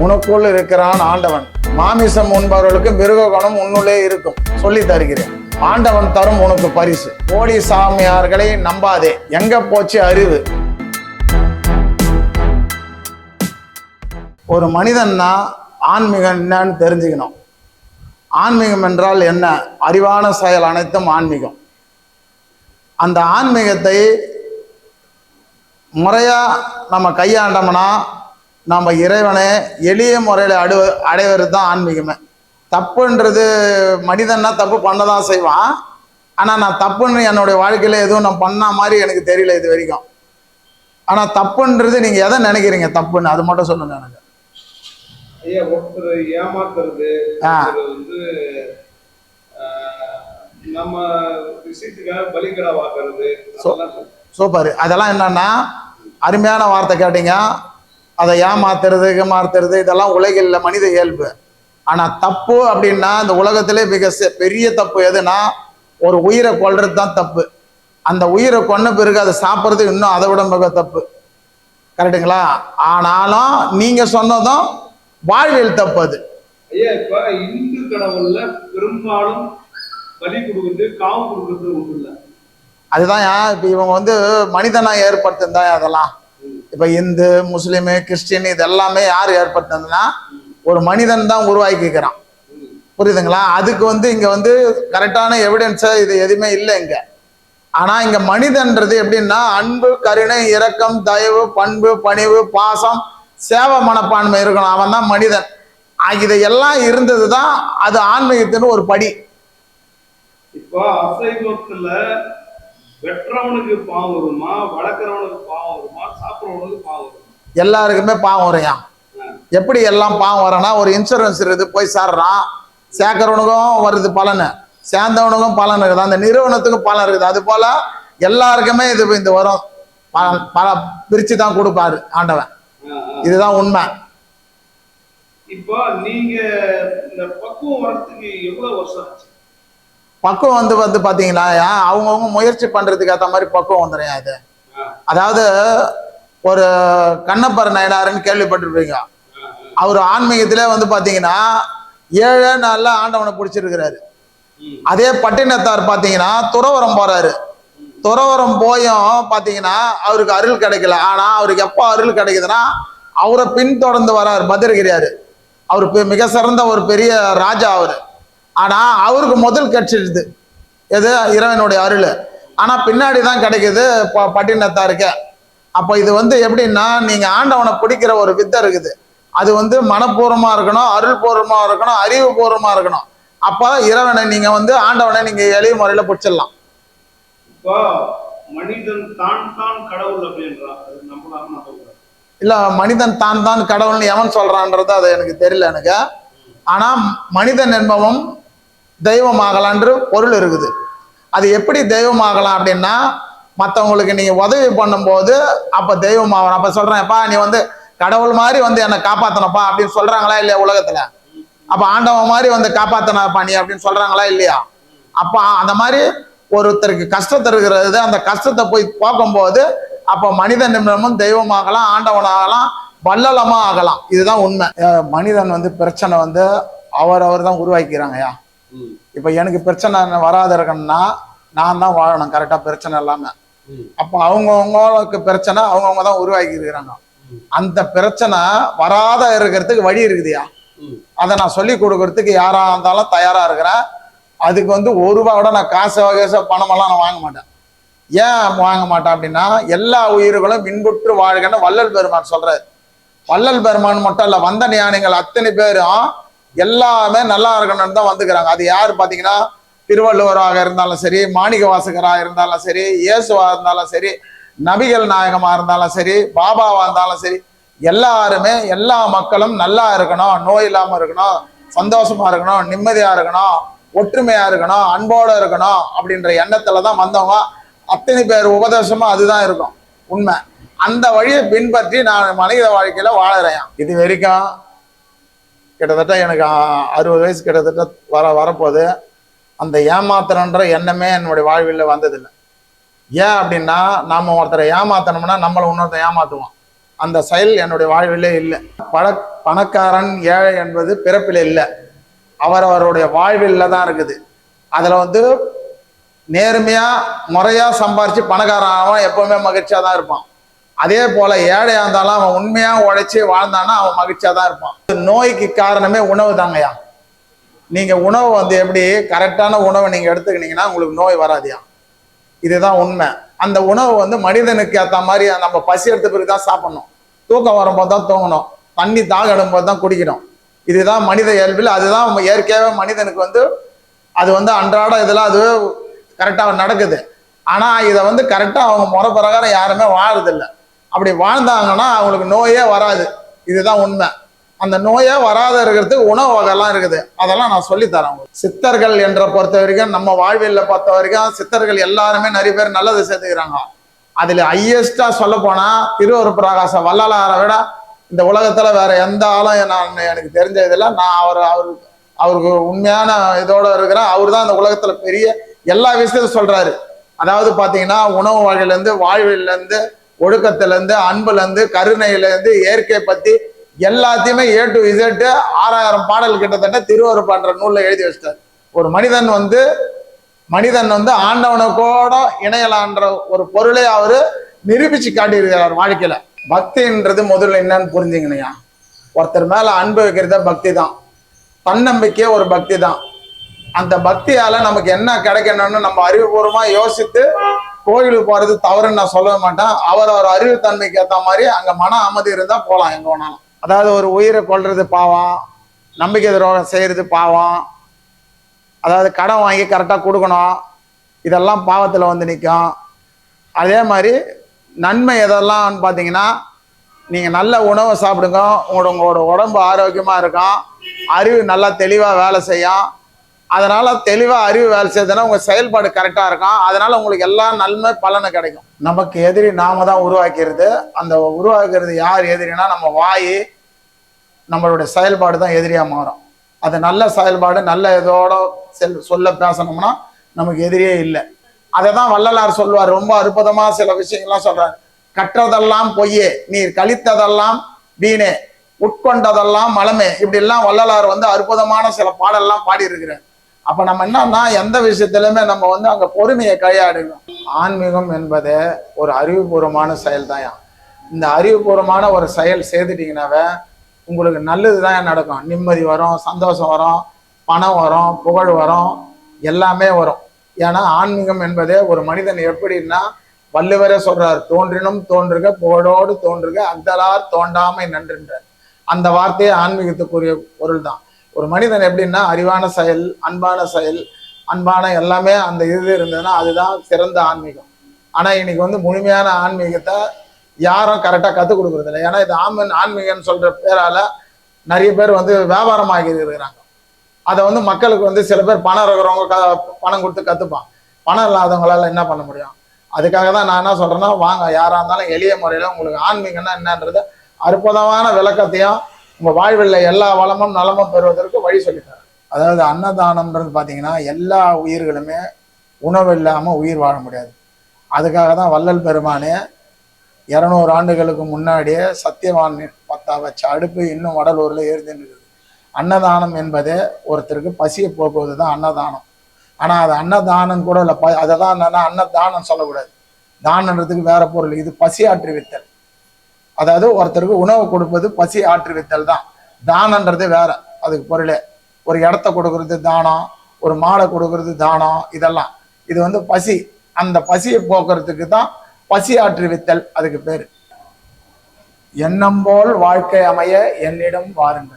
உனக்குள் இருக்கிறான் ஆண்டவன். மாமிசம் உண்பவர்களுக்கு மிருக குணம் உன்னுள்ளே இருக்கும். சொல்லி தருகிறேன். ஆண்டவன் தரும் உனக்கு பரிசு. கோடி சாமியார்களை நம்பாதே. எங்க போச்சு அறிவு? ஒரு மனிதன்னா ஆன்மீகம் என்னன்னு தெரிஞ்சுக்கணும். ஆன்மீகம் என்றால் என்ன? அறிவான செயல் அனைத்தும் ஆன்மீகம். அந்த ஆன்மீகத்தை முறையாக நம்ம கையாண்டோம்னா நம்ம இறைவனை எளிய முறையில் அடு அடைவது தான் ஆன்மீகமே. தப்புன்றது மனிதன்னா தப்பு பண்ண தான் செய்வான். ஆனால் நான் தப்புன்னு என்னுடைய வாழ்க்கையில் எதுவும் நான் பண்ண மாதிரி எனக்கு தெரியல இது வரைக்கும். ஆனால் தப்புன்றது நீங்கள் எதை நினைக்கிறீங்க தப்புன்னு? அது மட்டும் சொல்லுங்க எனக்கு. ஏமாத்துறது வந்து நம்ம விஷயத்துக்காக வாக்குறது. சூப்பர் அதெல்லாம் என்னன்னா அருமையான வார்த்தை கேட்டீங்க. அதை ஏமாத்துறது ஏமாத்துறது இதெல்லாம் உலகில் மனித இயல்பு. ஆனால் தப்பு அப்படின்னா இந்த உலகத்திலே மிக பெரிய தப்பு எதுனா ஒரு உயிரை கொல்றது தான் தப்பு. அந்த உயிரை கொன்ன பிறகு அதை சாப்பிட்றது இன்னும் அதை விட மிக தப்பு. கரெக்டுங்களா ஆனாலும் நீங்க சொன்னதும் வாழ்வியல் தப்பு அது. ஐயா இப்ப இந்து கடவுள்ல பெரும்பாலும் பலி கொடுக்குறது காவு கொடுக்குறது ஒன்றும் இல்ல அதுதான் இப்போ இவங்க வந்து மனிதனா ஏற்படுத்திருந்தா அதெல்லாம்? இப்போ இந்து முஸ்லீமு கிறிஸ்டின் இது எல்லாமே யார் ஏற்படுத்தினதுன்னா ஒரு மனிதன் தான் உருவாக்கிக்கிறான் புரியுதுங்களா? அதுக்கு வந்து இங்கே வந்து கரெக்டான எவிடன்ஸை இது எதுவுமே இல்லை இங்கே. ஆனால் இங்கே மனிதன்றது எப்படின்னா அன்பு கருணை இரக்கம் தயவு பண்பு பணிவு பாசம் சேவை மனப்பான்மை இருக்கணும். அவன் தான் மனிதன். ஆ, எல்லாம் இருந்தது தான் அது ஆன்மீகத்தின் ஒரு படி. இப்போ அசைவத்தில் வெட்டுறவனுக்கு பாவம் வருமா வளர்க்குறவனுக்கு பாவம் வருமா சாப்பிட்றவனுக்கு பாவம் வருமா? எல்லாருக்குமே பாவம் வரையா? எப்படி எல்லாம் பாவம் வரனா ஒரு இன்சூரன்ஸ் இருக்குது போய் சேர்றான் சேர்க்கறவனுக்கும் வருது பலன் சேர்ந்தவனுக்கும் பலன் இருக்குது அந்த நிறுவனத்துக்கும் பலன் இருக்குது. அது போல எல்லாருக்குமே இது இந்த வரும். ப- பல பிரிச்சு தான் கொடுப்பாரு ஆண்டவன். இதுதான் உண்மை. இப்போ நீங்க இந்த பக்குவம் வரத்துக்கு எவ்வளவு வருஷம் ஆச்சு? பக்குவம் வந்து வந்து பாத்தீங்களா அவங்கவுங்க முயற்சி பண்ணுறதுக்கு ஏற்ற மாதிரி பக்குவம் வந்துடும் அது அதாவது ஒரு கண்ணப்பர் நயனாருன்னு கேள்விப்பட்டிருப்பீங்க. அவர் ஆன்மீகத்திலே வந்து பாத்தீங்கன்னா ஏழே நாள்ல ஆண்டவனை பிடிச்சிருக்கிறாரு. அதே பட்டினத்தார் பாத்தீங்கன்னா துறவரம் போறாரு. துறவரம் போயும் பாத்தீங்கன்னா அவருக்கு அருள் கிடைக்கல. ஆனா அவருக்கு எப்போ அருள் கிடைக்குதுன்னா அவரை பின்தொடர்ந்து வராரு பத்திரகிரியாரு. அவர் பெ- மிக சிறந்த ஒரு பெரிய ராஜா அவரு. ஆனா அவருக்கு முதல் கிடைச்சிடுது எது? இறைவனுடைய அருள். ஆனா பின்னாடி தான் கிடைக்குது. ப- பட்டினத்தாருக்கு அப்போ இது வந்து எப்படின்னா நீங்க ஆண்டவனை பிடிக்கிற ஒரு வித்தை இருக்குது. அது வந்து மனப்பூர்வமா இருக்கணும் அருள்பூர்வமா இருக்கணும் அறிவுபூர்வமா இருக்கணும். அப்போ இறைவனை நீங்க வந்து ஆண்டவனை நீங்க எளிய முறையில பிடிச்சிடலாம். இப்போ மனிதன் தான் தான் கடவுள் அப்படின்றான் இல்ல மனிதன் தான் தான் கடவுள்னு எவன் சொல்றான்றது அது எனக்கு தெரியல எனக்கு. ஆனா மனிதன் என்பவன் தெய்வமாகலான்ற பொருள் இருக்குது. அது எப்படி தெய்வமாகலாம் அப்படின்னா மற்றவங்களுக்கு நீங்க உதவி பண்ணும்போது அப்ப தெய்வமாகலாம் அப்ப சொல்றேன் அப்பா நீ வந்து கடவுள் மாதிரி வந்து என்னை காப்பாத்தனப்பா அப்படின்னு சொல்றாங்களா இல்லையா உலகத்துல? அப்ப ஆண்டவன் மாதிரி வந்து காப்பாத்தனப்பா நீ அப்படின்னு சொல்றாங்களா இல்லையா? அப்ப அந்த மாதிரி ஒருத்தருக்கு கஷ்டத்தை இருக்கிறது அந்த கஷ்டத்தை போய் போக்கும்போது அப்போ மனித நிமிடமும் தெய்வமாகலாம் ஆண்டவனாகலாம் வல்லலமா ஆகலாம் இதுதான் உண்மை. மனிதன் வந்து பிரச்சனை வந்து அவர் அவர் தான் உருவாக்கிறாங்கயா இப்போ எனக்கு பிரச்சனை வராத இருக்கணும்னா நான் தான் வாழணும். கரெக்டாக பிரச்சனை இல்லாமல் ம், அப்போ அவங்கவுங்களுக்கு பிரச்சனை அவங்கவுங்க தான் உருவாக்கி இருக்கிறாங்க. அந்த பிரச்சனை வராத இருக்கிறதுக்கு வழி இருக்குதுயா. அதை நான் சொல்லி கொடுக்கறதுக்கு யாரா இருந்தாலும் தயாரா இருக்கிறேன். அதுக்கு வந்து ஒரு ரூபா கூட நான் காசு வகை பணமெல்லாம் நான் வாங்க மாட்டேன். ஏன் வாங்க மாட்டேன் அப்படின்னா எல்லா உயிர்களும் மின்புற்று வாழ்கன்னு வள்ளல் பெருமான் சொல்றாரு. வள்ளல் பெருமான் மட்டும் இல்ல வந்த ஞானிகள் அத்தனை பேரும் எல்லாமே நல்லா இருக்கணும்னு தான் வந்துக்கிறாங்க. அது யார் பார்த்தீங்கன்னா திருவள்ளுவராக இருந்தாலும் சரி மாணிக வாசகராக இருந்தாலும் சரி இயேசுவா இருந்தாலும் சரி நபிகள் நாயகமாக இருந்தாலும் சரி பாபாவாக இருந்தாலும் சரி எல்லாருமே எல்லா மக்களும் நல்லா இருக்கணும் நோய் இல்லாமல் இருக்கணும் சந்தோஷமா இருக்கணும் நிம்மதியா இருக்கணும் ஒற்றுமையா இருக்கணும் அன்போட இருக்கணும் அப்படின்ற எண்ணத்துல தான் வந்தவங்க. அத்தனை பேர் உபதேசமும் அதுதான் இருக்கும். உண்மை. அந்த வழியை பின்பற்றி நான் மனித வாழ்க்கையில வாழறேன். இது வரைக்கும் கிட்டத்தட்ட எனக்கு அறுபது வயசு கிட்டத்தட்ட வர வரப்போகுது. அந்த ஏமாத்துறன்ற எண்ணமே என்னுடைய வாழ்வில் வந்ததில்லை. ஏன் அப்படின்னா நாம் ஒருத்தரை ஏமாத்தணும்னா நம்மளை இன்னொருத்தர் ஏமாத்துவோம் அந்த செயல் என்னுடைய வாழ்விலே இல்லை. பண பணக்காரன் ஏழை என்பது பிறப்பில் இல்லை. அவரவருடைய வாழ்வில் தான் இருக்குது. அதில் வந்து நேர்மையாக முறையாக சம்பாரித்து பணக்காரன் ஆகும் எப்பவுமே மகிழ்ச்சியாக தான் இருப்பான். அதே போல ஏழையா இருந்தாலும் அவன் உண்மையா உழைச்சி வாழ்ந்தானா அவன் மகிழ்ச்சியா தான் இருப்பான் நோய்க்கு காரணமே உணவு தாங்கய்யா. நீங்க உணவு வந்து எப்படி கரெக்டான உணவை நீங்க எடுத்துக்கினீங்கன்னா உங்களுக்கு நோய் வராதியா இதுதான் உண்மை. அந்த உணவு வந்து மனிதனுக்கு ஏற்ற மாதிரி நம்ம பசி எடுத்த பிறகு தான் சாப்பிடணும். தூக்கம் வரும்போது தான் தூங்கணும். தண்ணி தாக எடுக்கும்போது தான் குடிக்கணும். இதுதான் மனித இயல்பில் அதுதான் இயற்கையாகவே மனிதனுக்கு வந்து அது வந்து அன்றாட இதெல்லாம் அது கரெக்டாக நடக்குது. ஆனால் இதை வந்து கரெக்டாக அவங்க முறை பிரகாரம் யாருமே வாழறதில்ல. அப்படி வாழ்ந்தாங்கன்னா அவங்களுக்கு நோயே வராது. இதுதான் உண்மை. அந்த நோயே வராத இருக்கிறதுக்கு உணவு வகைலாம் இருக்குது. அதெல்லாம் நான் சொல்லித்தரேன் உங்களுக்கு. சித்தர்கள் என்ற பொறுத்த வரைக்கும் நம்ம வாழ்வியல்ல பொறுத்த வரைக்கும் சித்தர்கள் எல்லாருமே நிறைய பேர் நல்லது சேர்த்துக்கிறாங்க. அதுல ஹையஸ்டா சொல்ல போனா திருவரு பிரகாச வள்ளலாரை விட இந்த உலகத்துல வேற எந்த ஆளும் நான் எனக்கு தெரிஞ்ச இதில் நான் அவர் அவருக்கு அவருக்கு உண்மையான இதோட இருக்கிறேன். அவர் தான் இந்த உலகத்துல பெரிய எல்லா விஷயத்தையும் சொல்றாரு. அதாவது பாத்தீங்கன்னா உணவு வகையில இருந்து ஒழுக்கத்திலேருந்து அன்புலேருந்து கருணையிலேருந்து இயற்கை பற்றி எல்லாத்தையுமே ஏ டு இசட்டு ஆறாயிரம் பாடல் கிட்டத்தட்ட திருவரு பாடுற நூலில் எழுதி வச்சிட்டார். ஒரு மனிதன் வந்து மனிதன் வந்து ஆண்டவனுக்கோட இணையலான்ற ஒரு பொருளை அவர் நிரூபிச்சு காட்டியிருக்கிறார் வாழ்க்கையில. பக்தின்றது முதல்ல என்னன்னு புரிஞ்சுங்கண்ணா ஒருத்தர் மேல அன்பு வைக்கிறத பக்தி தான் தன்னம்பிக்கையே ஒரு பக்தி தான் அந்த பக்தியால நமக்கு என்ன கிடைக்கணும்னு நம்ம அறிவுபூர்வமா யோசித்து கோயிலுக்கு போறது தவறுன்னு நான் சொல்லவே மாட்டேன். அவர் அவர் அறிவுத்தன்மைக்கு ஏற்ற மாதிரி அங்க மன அமைதி இருந்தா போகலாம் எங்க வேணாலும். அதாவது ஒரு உயிரை கொள்றது பாவம் நம்பிக்கை துரோகம் செய்யறது பாவம் அதாவது கடன் வாங்கி கரெக்டாக கொடுக்கணும் இதெல்லாம் பாவத்தில் வந்து நிற்கும் அதே மாதிரி நன்மை எதெல்லாம் பார்த்தீங்கன்னா நீங்கள் நல்ல உணவை சாப்பிடுங்க உங்களோட உங்களோட உடம்பு ஆரோக்கியமாக இருக்கும் அறிவு நல்லா தெளிவாக வேலை செய்யும் அதனால் தெளிவாக அறிவு வேலை செய்ததுன்னா உங்கள் செயல்பாடு கரெக்டாக இருக்கும். அதனால் உங்களுக்கு எல்லா நன்மை பலனை கிடைக்கும். நமக்கு எதிரி நாம தான் உருவாக்கிறது. அந்த உருவாக்குறது யார் எதிரினா நம்ம வாய் நம்மளுடைய செயல்பாடு தான் எதிரியாக மாறும். அது நல்ல செயல்பாடு நல்ல இதோட செல் சொல்ல பேசணும்னா நமக்கு எதிரியே இல்லை. அதை தான் வள்ளலார் சொல்வார் ரொம்ப அற்புதமா சில விஷயங்கள்லாம் சொல்றாரு. கற்றதெல்லாம் பொய்யே நீர் கழித்ததெல்லாம் வீணே உட்கொண்டதெல்லாம் மலமே. இப்படி எல்லாம் வள்ளலார் வந்து அற்புதமான சில பாடல்லாம் பாடிருக்கிறார் அப்ப நம்ம என்னன்னா எந்த விஷயத்திலுமே நம்ம வந்து அங்க பொறுமையை கையாடணும் ஆன்மீகம் என்பது ஒரு அறிவுபூர்வமான செயல் தான் இந்த அறிவுபூர்வமான ஒரு செயல் செய்துட்டீங்கன்னாவே உங்களுக்கு நல்லது தான் நடக்கும். நிம்மதி வரும் சந்தோஷம் வரும் பணம் வரும் புகழ் வரும் எல்லாமே வரும். ஏன்னா ஆன்மீகம் என்பதே ஒரு மனிதன் எப்படின்னா வள்ளுவரே சொல்றார் தோன்றினும் தோன்றுக புகழோடு தோன்றுக அந்தலார் தோண்டாமை நன்றுன்றார் அந்த வார்த்தையே ஆன்மீகத்துக்குரிய பொருள் தான் ஒரு மனிதன் எப்படின்னா அறிவான செயல் அன்பான செயல் அன்பான எல்லாமே அந்த இது இருந்ததுன்னா அதுதான் சிறந்த ஆன்மீகம். ஆனால் இன்னைக்கு வந்து முழுமையான ஆன்மீகத்தை யாரும் கரெக்டாக கற்றுக் கொடுக்குறதில்ல. ஏன்னா இது ஆமன் ஆன்மீகம்னு சொல்கிற பேரால நிறைய பேர் வந்து வியாபாரமாகி இருக்கிறாங்க அதை வந்து மக்களுக்கு வந்து சில பேர் பணம் இருக்கிறவங்க க பணம் கொடுத்து கற்றுப்பான் பணம் இல்லாதவங்களால என்ன பண்ண முடியும்? அதுக்காக தான் நான் என்ன சொல்கிறேன்னா வாங்க யாராக இருந்தாலும் எளிய முறையில் உங்களுக்கு ஆன்மீகம்னா என்னன்றது அற்புதமான விளக்கத்தையும் உங்கள் வாழ்வில் எல்லா வளமும் நலமும் பெறுவதற்கு வழி சொல்லித்தரேன். அதாவது அன்னதானம்ன்றது பார்த்தீங்கன்னா எல்லா உயிர்களுமே உணவு இல்லாமல் உயிர் வாழ முடியாது. அதுக்காக தான் வள்ளல் பெருமானே இரநூறு ஆண்டுகளுக்கு முன்னாடியே சத்தியவான் பத்தா வச்ச அடுப்பு இன்னும் வடலூரில் ஏறிதுன்னு இருக்குது அன்னதானம் என்பதே ஒருத்தருக்கு பசியை போக்குவது தான் அன்னதானம். ஆனால் அது அன்னதானம் கூட இல்லை. ப அதை தான் என்னன்னா அன்னதானம் சொல்லக்கூடாது. தானன்றதுக்கு வேற பொருள். இது பசியாற்றி வித்தல். அதாவது ஒருத்தருக்கு உணவு கொடுப்பது பசி ஆற்றுவித்தல் தான். தானன்றது வேற. அதுக்கு பொருளே. ஒரு இடத்த கொடுக்கறது தானம் ஒரு மாடை கொடுக்கறது தானம் இதெல்லாம். இது வந்து பசி. அந்த பசியை போக்குறதுக்கு தான் பசி ஆற்றுவித்தல் அதுக்கு பேர். எண்ணம் போல் வாழ்க்கை அமைய என்னிடம் வாருங்கள்.